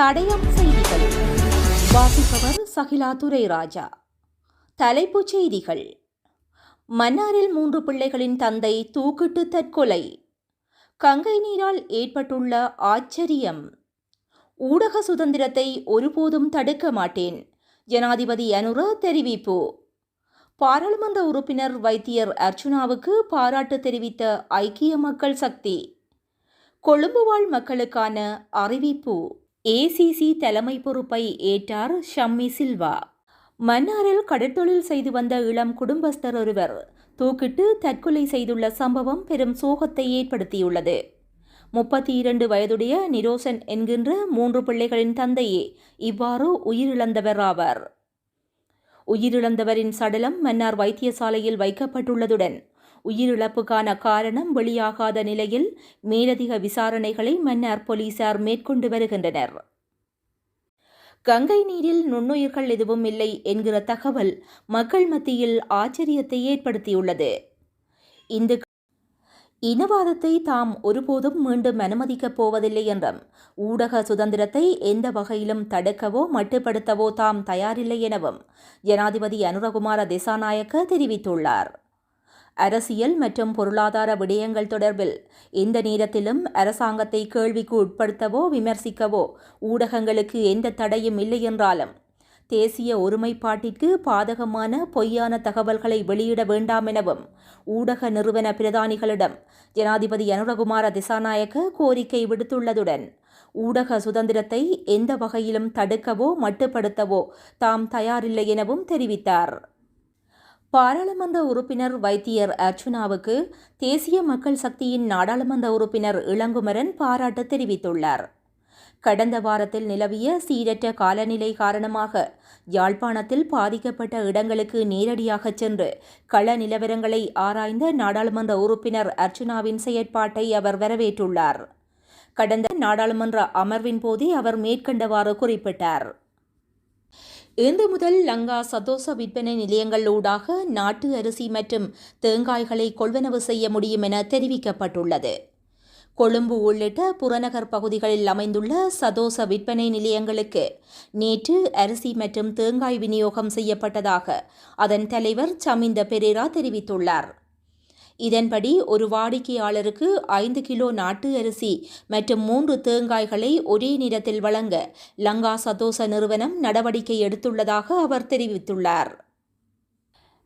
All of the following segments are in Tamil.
தடயம் செய்திகள். வாசிப்பவர் சகிலா துரைராஜா. தலைப்புச் செய்திகள். மன்னாரில் மூன்று பிள்ளைகளின் தந்தை தூக்கிட்டு தற்கொலை. கங்கை நீரால் ஏற்பட்டுள்ள ஆச்சரியம். ஊடக சுதந்திரத்தை ஒருபோதும் தடுக்க மாட்டேன் ஜனாதிபதி அனுர தெரிவிப்பு. பாராளுமன்ற உறுப்பினர் வைத்தியர் அர்ச்சுனாவுக்கு பாராட்டு தெரிவித்த ஐக்கிய மக்கள் சக்தி. கொழும்பு வாழ் மக்களுக்கான அறிவிப்பு. ஏசிசி தலைமை பொறுப்பை ஏற்றார் ஷம்மி சில்வா. மன்னாரில் கடற்தொழில் செய்து வந்த இளம் குடும்பஸ்தர் ஒருவர் தூக்கிட்டு தற்கொலை செய்துள்ள சம்பவம் பெரும் சோகத்தை ஏற்படுத்தியுள்ளது. முப்பத்தி இரண்டு வயதுடைய நிரோசன் என்கின்ற மூன்று பிள்ளைகளின் தந்தையே இவ்வாறு உயிரிழந்தவர் ஆவார் உயிரிழந்தவரின் சடலம் மன்னார் வைத்தியசாலையில் வைக்கப்பட்டுள்ளதுடன் உயிரிழப்புக்கான காரணம் வெளியாகாத நிலையில் மேலதிக விசாரணைகளை மன்னார் போலீசார் மேற்கொண்டு வருகின்றனர். கங்கை நீரில் நுண்ணுயிர்கள் எதுவும் இல்லை என்கிற தகவல் மக்கள் மத்தியில் ஆச்சரியத்தை ஏற்படுத்தியுள்ளது. இந்து இனவாதத்தை தாம் ஒருபோதும் மீண்டும் அனுமதிக்கப் போவதில்லை என்றும் ஊடக சுதந்திரத்தை எந்த வகையிலும் தடுக்கவோ மட்டுப்படுத்தவோ தாம் தயாரில்லை எனவும் ஜனாதிபதி அனுரகுமார திசாநாயக்க தெரிவித்துள்ளார். அரசியல் மற்றும் பொருளாதார விடயங்கள் தொடர்பில் எந்த நேரத்திலும் அரசாங்கத்தை கேள்விக்கு உட்படுத்தவோ விமர்சிக்கவோ ஊடகங்களுக்கு எந்த தடையும் இல்லை என்றாலும் தேசிய ஒருமைப்பாட்டிற்கு பாதகமான பொய்யான தகவல்களை வெளியிட வேண்டாம் எனவும் ஊடக நிறுவன பிரதானிகளிடம் ஜனாதிபதி அனுரகுமார திசாநாயக்க கோரிக்கை விடுத்துள்ளதுடன் ஊடக சுதந்திரத்தை எந்த வகையிலும் தடுக்கவோ மட்டுப்படுத்தவோ தாம் தயாரில்லை எனவும் தெரிவித்தார். பாராளுமன்ற உறுப்பினர் வைத்தியர் அர்ச்சுனாவுக்கு தேசிய மக்கள் சக்தியின் நாடாளுமன்ற உறுப்பினர் இளங்குமரன் பாராட்டு தெரிவித்துள்ளார். கடந்த வாரத்தில் நிலவிய சீரற்ற காலநிலை காரணமாக யாழ்ப்பாணத்தில் பாதிக்கப்பட்ட இடங்களுக்கு நேரடியாக சென்று கள நிலவரங்களை ஆராய்ந்த நாடாளுமன்ற உறுப்பினர் அர்ச்சுனாவின் செயற்பாட்டை அவர் வரவேற்றுள்ளார். கடந்த நாடாளுமன்ற அமர்வின் போதே அவர் மேற்கண்டவாறு குறிப்பிட்டார். இன்று முதல் லங்கா சதோச விற்பனை நிலையங்களூடாக நாட்டு அரிசி மற்றும் தேங்காய்களை கொள்வனவு செய்ய முடியும் என தெரிவிக்கப்பட்டுள்ளது. கொழும்பு உள்ளிட்ட புறநகர் பகுதிகளில் அமைந்துள்ள சதோச விற்பனை நிலையங்களுக்கு நேற்று அரிசி மற்றும் தேங்காய் விநியோகம் செய்யப்பட்டதாக அதன் தலைவர் சமிந்த பெரேரா தெரிவித்துள்ளார். இதன்படி ஒரு வாடிக்கையாளருக்கு ஐந்து கிலோ நாட்டு அரிசி மற்றும் மூன்று தேங்காய்களை ஒரே நேரத்தில் வழங்க லங்கா சதோச நிறுவனம் நடவடிக்கை எடுத்துள்ளதாக அவர் தெரிவித்துள்ளார்.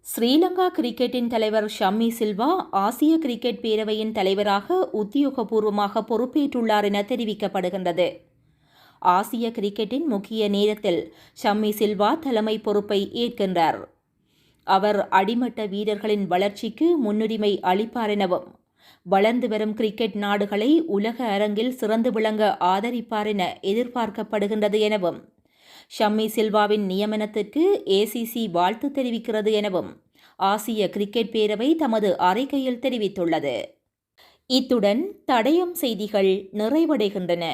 ஸ்ரீலங்கா கிரிக்கெட்டின் தலைவர் ஷம்மி சில்வா ஆசிய கிரிக்கெட் பேரவையின் தலைவராக உத்தியோகபூர்வமாக பொறுப்பேற்றுள்ளார் என தெரிவிக்கப்படுகின்றது. ஆசிய கிரிக்கெட்டின் முக்கிய நேரத்தில் ஷம்மி சில்வா தலைமை பொறுப்பை ஏற்கின்றார். அவர் அடிமட்ட வீரர்களின் வளர்ச்சிக்கு முன்னுரிமை அளிப்பார் எனவும் வளர்ந்து வரும் கிரிக்கெட் நாடுகளை உலக அரங்கில் சிறந்து விளங்க ஆதரிப்பார் என எதிர்பார்க்கப்படுகின்றது எனவும் ஷம்மி சில்வாவின் நியமனத்திற்கு ஏசிசி வாழ்த்து தெரிவிக்கிறது எனவும் ஆசிய கிரிக்கெட் பேரவை தமது அறிக்கையில் தெரிவித்துள்ளது. இத்துடன் தடயம் செய்திகள் நிறைவடைகின்றன.